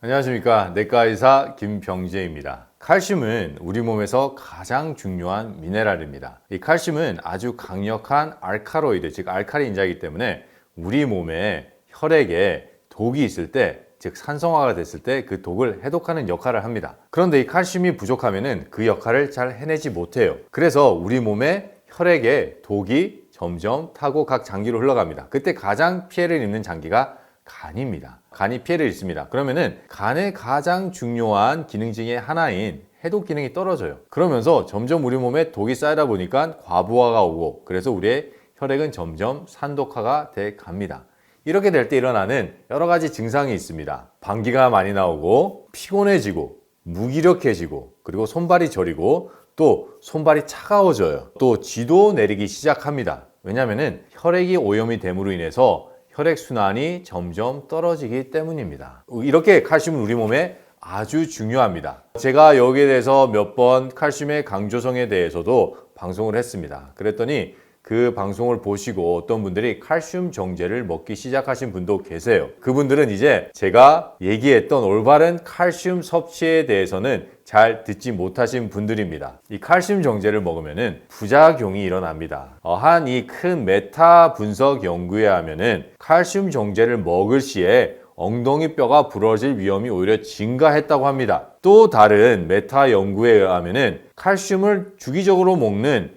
안녕하십니까 내과의사 김병재입니다. 칼슘은 우리 몸에서 가장 중요한 미네랄입니다. 이 칼슘은 아주 강력한 알카로이드, 즉 알칼리 인자이기 때문에 우리 몸에 혈액에 독이 있을 때, 즉 산성화가 됐을 때 그 독을 해독하는 역할을 합니다. 그런데 이 칼슘이 부족하면은 그 역할을 잘 해내지 못해요. 그래서 우리 몸에 혈액에 독이 점점 타고 각 장기로 흘러갑니다. 그때 가장 피해를 입는 장기가 간입니다. 간이 피해를 입습니다. 그러면은 간의 가장 중요한 기능 중에 하나인 해독 기능이 떨어져요. 그러면서 점점 우리 몸에 독이 쌓이다 보니까 과부하가 오고 그래서 우리의 혈액은 점점 산독화가 돼 갑니다. 이렇게 될 때 일어나는 여러 가지 증상이 있습니다. 방귀가 많이 나오고 피곤해지고 무기력해지고 그리고 손발이 저리고 또 손발이 차가워져요. 또 쥐도 내리기 시작합니다. 왜냐하면 혈액이 오염이 됨으로 인해서 혈액 순환이 점점 떨어지기 때문입니다. 이렇게 칼슘은 우리 몸에 아주 중요합니다. 제가 여기에 대해서 몇 번 칼슘의 강조성에 대해서도 방송을 했습니다. 그랬더니 그 방송을 보시고 어떤 분들이 칼슘 정제를 먹기 시작하신 분도 계세요. 그분들은 이제 제가 얘기했던 올바른 칼슘 섭취에 대해서는 잘 듣지 못하신 분들입니다. 이 칼슘 정제를 먹으면은 부작용이 일어납니다. 어, 한이 큰 메타 분석 연구에 하면은 칼슘 정제를 먹을 시에 엉덩이 뼈가 부러질 위험이 오히려 증가했다고 합니다. 또 다른 메타 연구에 의하면은 칼슘을 주기적으로 먹는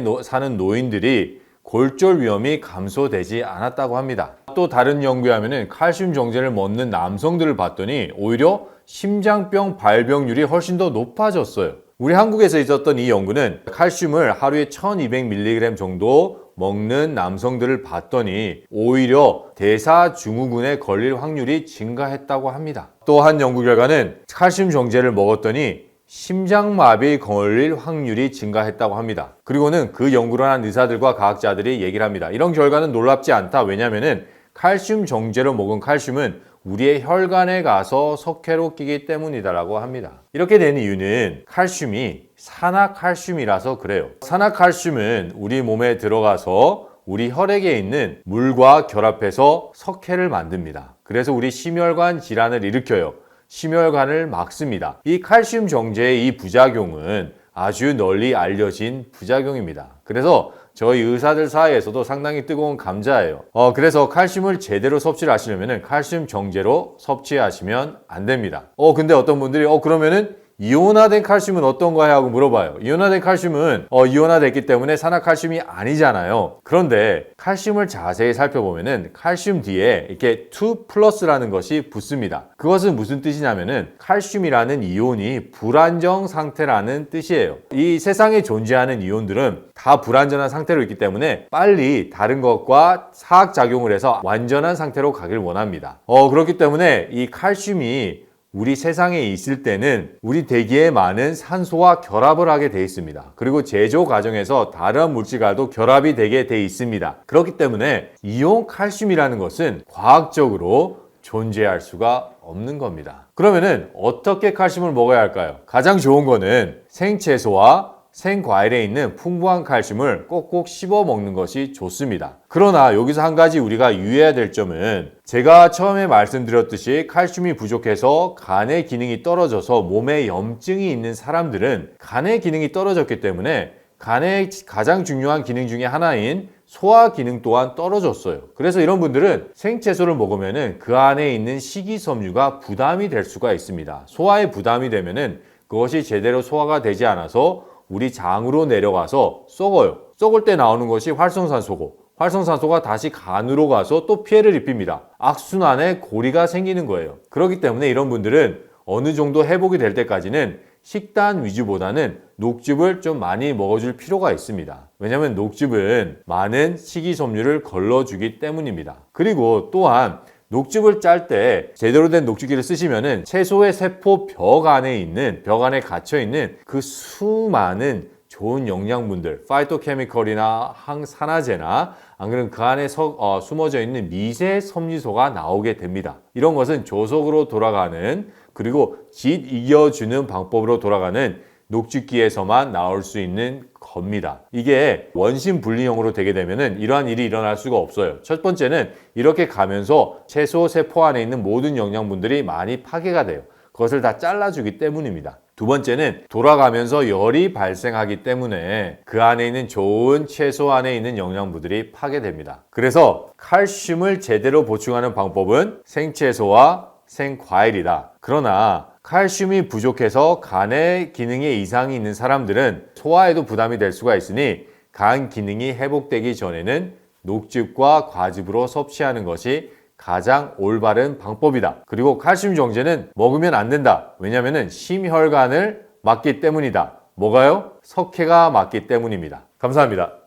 노- 사는 노인들이 골절 위험이 감소되지 않았다고 합니다. 또 다른 연구에 하면은 칼슘 정제를 먹는 남성들을 봤더니 오히려 심장병 발병률이 훨씬 더 높아졌어요. 우리 한국에서 있었던 이 연구는 칼슘을 하루에 1200mg 정도 먹는 남성들을 봤더니 오히려 대사 증후군에 걸릴 확률이 증가했다고 합니다. 또 한 연구 결과는 칼슘 정제를 먹었더니 심장마비 걸릴 확률이 증가했다고 합니다. 그리고는 그 연구를 한 의사들과 과학자들이 얘기를 합니다. 이런 결과는 놀랍지 않다. 왜냐하면 칼슘 정제로 먹은 칼슘은 우리의 혈관에 가서 석회로 끼기 때문이다라고 합니다. 이렇게 된 이유는 칼슘이 산화칼슘이라서 그래요. 산화칼슘은 우리 몸에 들어가서 우리 혈액에 있는 물과 결합해서 석회를 만듭니다. 그래서 우리 심혈관 질환을 일으켜요. 심혈관을 막습니다. 이 칼슘 정제의 이 부작용은 아주 널리 알려진 부작용입니다. 그래서 저희 의사들 사이에서도 상당히 뜨거운 감자예요. 어, 그래서 칼슘을 제대로 섭취를 하시려면 칼슘 정제로 섭취하시면 안 됩니다. 어, 근데 어떤 분들이 어, 그러면은 이온화된 칼슘은 어떤 거야 하고 물어봐요. 이온화된 칼슘은 어, 이온화됐기 때문에 산화칼슘이 아니잖아요. 그런데 칼슘을 자세히 살펴보면은 칼슘 뒤에 이렇게 2 플러스라는 것이 붙습니다. 그것은 무슨 뜻이냐면은 칼슘이라는 이온이 불안정 상태라는 뜻이에요. 이 세상에 존재하는 이온들은 다 불안전한 상태로 있기 때문에 빨리 다른 것과 사학작용을 해서 완전한 상태로 가길 원합니다. 어, 그렇기 때문에 이 칼슘이 우리 세상에 있을 때는 우리 대기에 많은 산소와 결합을 하게 돼 있습니다. 그리고 제조 과정에서 다른 물질과도 결합이 되게 돼 있습니다. 그렇기 때문에 이온 칼슘이라는 것은 과학적으로 존재할 수가 없는 겁니다. 그러면은 어떻게 칼슘을 먹어야 할까요? 가장 좋은 거는 생채소와 생과일에 있는 풍부한 칼슘을 꼭꼭 씹어 먹는 것이 좋습니다. 그러나 여기서 한 가지 우리가 유의해야 될 점은 제가 처음에 말씀드렸듯이 칼슘이 부족해서 간의 기능이 떨어져서 몸에 염증이 있는 사람들은 간의 기능이 떨어졌기 때문에 간의 가장 중요한 기능 중에 하나인 소화 기능 또한 떨어졌어요. 그래서 이런 분들은 생채소를 먹으면은 그 안에 있는 식이섬유가 부담이 될 수가 있습니다. 소화에 부담이 되면은 그것이 제대로 소화가 되지 않아서 우리 장으로 내려가서 썩어요. 썩을 때 나오는 것이 활성산소고 활성산소가 다시 간으로 가서 또 피해를 입힙니다. 악순환에 고리가 생기는 거예요. 그렇기 때문에 이런 분들은 어느 정도 회복이 될 때까지는 식단 위주보다는 녹즙을 좀 많이 먹어줄 필요가 있습니다. 왜냐하면 녹즙은 많은 식이섬유를 걸러주기 때문입니다. 그리고 또한 녹즙을 짤 때 제대로 된 녹즙기를 쓰시면은 채소의 세포 벽 안에 있는 벽 안에 갇혀 있는 그 수많은 좋은 영양분들, 파이토케미컬이나 항산화제나 안 그러면 그 안에 서- 어, 숨어져 있는 미세 섬유소가 나오게 됩니다. 이런 것은 조속으로 돌아가는 그리고 짓 이겨주는 방법으로 돌아가는 녹즙기에서만 나올 수 있는 겁니다. 이게 원심 분리형으로 되게 되면은 이러한 일이 일어날 수가 없어요. 첫 번째는 이렇게 가면서 채소 세포 안에 있는 모든 영양분들이 많이 파괴가 돼요. 그것을 다 잘라주기 때문입니다. 두 번째는 돌아가면서 열이 발생하기 때문에 그 안에 있는 좋은 채소 안에 있는 영양분들이 파괴됩니다. 그래서 칼슘을 제대로 보충하는 방법은 생채소와 생과일이다. 그러나 칼슘이 부족해서 간의 기능에 이상이 있는 사람들은 소화에도 부담이 될 수가 있으니 간 기능이 회복되기 전에는 녹즙과 과즙으로 섭취하는 것이 가장 올바른 방법이다. 그리고 칼슘 정제는 먹으면 안 된다. 왜냐하면 심혈관을 막기 때문이다. 뭐가요? 석회가 막기 때문입니다. 감사합니다.